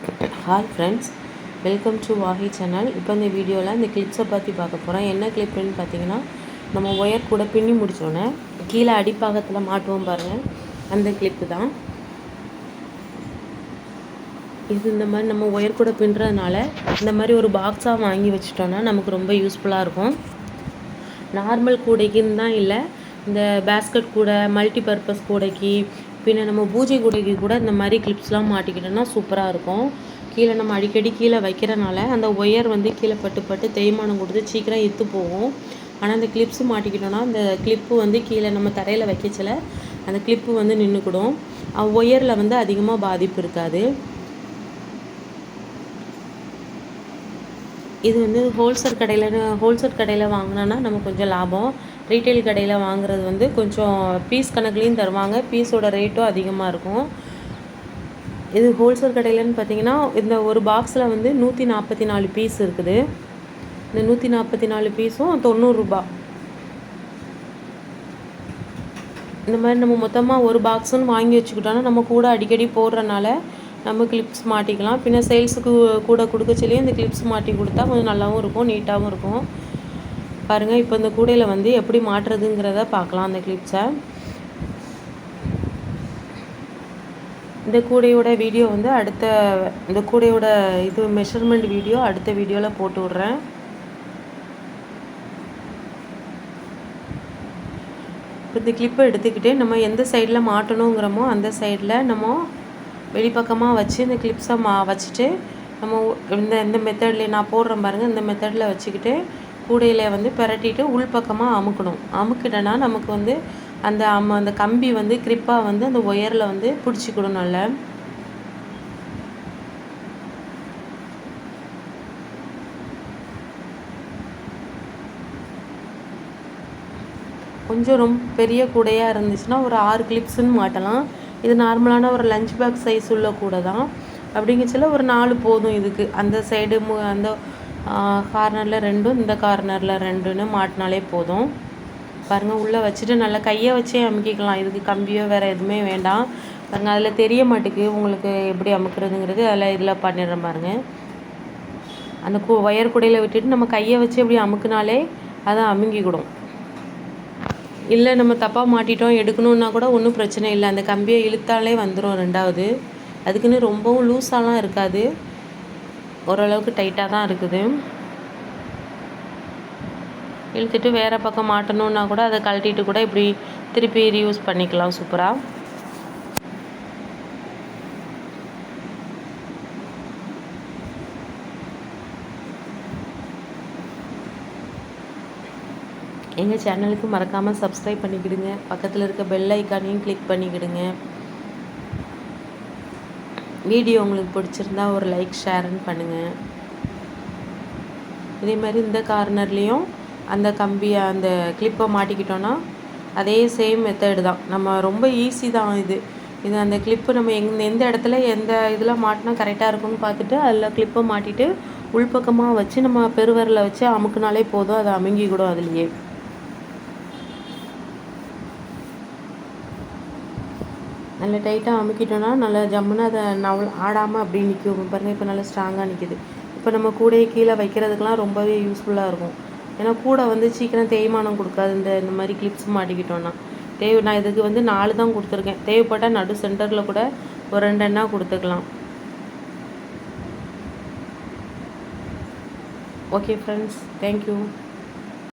Hi friends welcome to Vahi channel இப்போ இந்த வீடியோவில் இந்த கிளிப்ஸை பற்றி பார்க்க போகிறோம் என்ன கிளிப்புன்னு பார்த்தீங்கன்னா நம்ம ஒயர் கூட பின்னி முடித்தோடனே கீழே அடிப்பாகத்தில் மாட்டுவோம் பாருங்கள் அந்த கிளிப்பு தான். இது இந்த மாதிரி நம்ம ஒயர் கூட பின்னுறதுனால இந்த மாதிரி ஒரு பாக்ஸாக வாங்கி வச்சிட்டோன்னா நமக்கு ரொம்ப யூஸ்ஃபுல்லாக இருக்கும். நார்மல் கூடைக்குன்னு தான் இல்லை இந்த பேஸ்கட் கூடை மல்டி பர்பஸ் கூடைக்கு பின்ன நம்ம பூஜை கூடைக்கு கூட இந்த மாதிரி கிளிப்ஸ்லாம் மாட்டிக்கிட்டோம்னா சூப்பராக இருக்கும். கீழே நம்ம அடிக்கடி கீழே வைக்கிறனால அந்த ஒயர் வந்து கீழே பட்டு பட்டு தேய்மானம் கொடுத்து சீக்கிரம் இத்து போகும். ஆனால் அந்த கிளிப்ஸ் மாட்டிக்கிட்டோன்னா அந்த கிளிப்பு வந்து கீழே நம்ம தரையில் வைக்கச்சில அந்த கிளிப்பு வந்து நின்றுக்கிடும் ஒயரில் வந்து அதிகமாக பாதிப்பு இருக்காது. இது வந்து ஹோல்சேல் கடையில் ஹோல்சேல் கடையில் வாங்கினோன்னா நம்ம கொஞ்சம் லாபம். ரீட்டைல் கடையில் வாங்குறது வந்து கொஞ்சம் பீஸ் கணக்குலேயும் தருவாங்க. பீஸோட ரேட்டும் அதிகமாக இருக்கும். இது ஹோல்சேல் கடையிலன்னு பார்த்தீங்கன்னா இந்த ஒரு பாக்ஸில் வந்து நூற்றி நாற்பத்தி நாலு பீஸ் இருக்குது. இந்த நூற்றி நாற்பத்தி நாலு பீஸும் தொண்ணூறுரூபா இந்த மாதிரி நம்ம மொத்தமாக ஒரு பாக்ஸுன்னு வாங்கி வச்சுக்கிட்டோன்னா நம்ம கூட அடிக்கடி போடுறனால நம்ம கிளிப்ஸ் மாட்டிக்கலாம். பின்ன சேல்ஸுக்கு கூட கொடுக்க சொல்லி இந்த கிளிப்ஸ் மாட்டி கொடுத்தா கொஞ்சம் நல்லாவும் இருக்கும் நீட்டாகவும் இருக்கும். பாருங்கள் இப்போ இந்த கூடையில் வந்து எப்படி மாட்டுறதுங்கிறத பார்க்கலாம் அந்த கிளிப்ஸை இந்த கூடையோட வீடியோ வந்து அடுத்த இந்த கூடையோட இது மெஷர்மெண்ட் வீடியோ அடுத்த வீடியோவில் போட்டு விட்றேன். இப்போ இந்த கிளிப்பை எடுத்துக்கிட்டு நம்ம எந்த சைடில் மாட்டணுங்கிறோமோ அந்த சைடில் நம்ம வெளிப்பக்கமாக வச்சு இந்த கிளிப்ஸை மா வச்சுட்டு நம்ம இந்த இந்த மெத்தட்லேயே நான் போடுறேன் பாருங்கள் இந்த மெத்தடில் வச்சுக்கிட்டு கூடையில் வந்து பிரட்டிட்டு உள்பக்கமாக அமுக்கணும். அமுக்கிட்டனா நமக்கு வந்து அந்த அம்ம அந்த கம்பி வந்து கிரிப்பாக வந்து அந்த ஒயரில் வந்து பிடிச்சிக்கணும் நல்லா. கொஞ்சம் ரொம்ப பெரிய கூடையாக இருந்துச்சுன்னா ஒரு ஆறு கிளிப்ஸுன்னு மாட்டலாம். இது நார்மலான ஒரு லஞ்ச் பேக் சைஸ் உள்ள கூடை தான் அப்படிங்கச்சில ஒரு நாலு போதும் இதுக்கு. அந்த சைடு மு அந்த கார்னரில் ரெண்டும் இந்த கார்னரில் ரெண்டுன்னு மாட்டினாலே போதும். பாருங்கள் உள்ளே வச்சுட்டு நல்லா கையை வச்சே அமுக்கிக்கலாம். இதுக்கு கம்பியோ வேறு எதுவுமே வேண்டாம். பாருங்கள் அதில் தெரிய மாட்டேக்கு உங்களுக்கு எப்படி அமுக்கிறதுங்கிறது. அதில் இதில் பண்ணிடுறேன் பாருங்கள் அந்த கு ஒயர் குடையில் விட்டுட்டு நம்ம கையை வச்சு எப்படி அமுக்குனாலே அதை அமுங்கிக்கிடும். இல்லை நம்ம தப்பாக மாட்டிட்டோம் எடுக்கணுன்னா கூட ஒன்றும் பிரச்சனை இல்லை. அந்த கம்பியை இழுத்தாலே வந்துடும் ரெண்டாவது. அதுக்குன்னு ரொம்பவும் லூஸாலாம் இருக்காது. ஓரளவுக்கு டைட்டாக தான் இருக்குது. இழுத்துட்டு வேறு பக்கம் மாட்டணுன்னா கூட அதை கழட்டிட்டு கூட இப்படி திருப்பி ரீயூஸ் பண்ணிக்கலாம் சூப்பராக எங்கள் சேனலுக்கு மறக்காமல் சப்ஸ்கிரைப் பண்ணிக்கிடுங்க. பக்கத்தில் இருக்க பெல் ஐக்கானையும் கிளிக் பண்ணிக்கிடுங்க. வீடியோ உங்களுக்கு பிடிச்சிருந்தா ஒரு லைக் ஷேருன்னு பண்ணுங்கள் இதே மாதிரி இந்த கார்னர்லேயும் அந்த கம்பியை அந்த கிளிப்பை மாட்டிக்கிட்டோன்னா அதே சேம் மெத்தடு தான். நம்ம ரொம்ப ஈஸி தான் இது. இது அந்த கிளிப்பு நம்ம எங் எந்த இடத்துல எந்த இதில் மாட்டினா கரெக்டாக இருக்கும்னு பார்த்துட்டு அதில் கிளிப்பை மாட்டிட்டு உள்பக்கமாக வச்சு நம்ம பெருவரில் வச்சு அமுக்குனாலே போதும். அதை அமுங்கிக்கூடும் அதுலேயே. நல்லா டைட்டாக அமுக்கிட்டோன்னா நல்லா ஜம்முன்னு அதை நவ ஆடாமல் அப்படி நிற்கும் பாருங்கள் இப்போ நல்லா ஸ்ட்ராங்காக நிற்கிது இப்போ நம்ம கூடையை கீழே வைக்கிறதுக்கெலாம் ரொம்பவே யூஸ்ஃபுல்லாக இருக்கும். ஏன்னா கூடை வந்து சீக்கிரம் தேய்மானம் கொடுக்காது. இந்த இந்த மாதிரி கிளிப்ஸ் மாட்டிக்கிட்டோன்னா தேவை நான் இதுக்கு வந்து நாலு தான் கொடுத்துருக்கேன். தேவைப்பட்டால் நடு சென்டரில் கூட ஒரு ரெண்டெண்ணா கொடுத்துக்கலாம். Okay friends thank you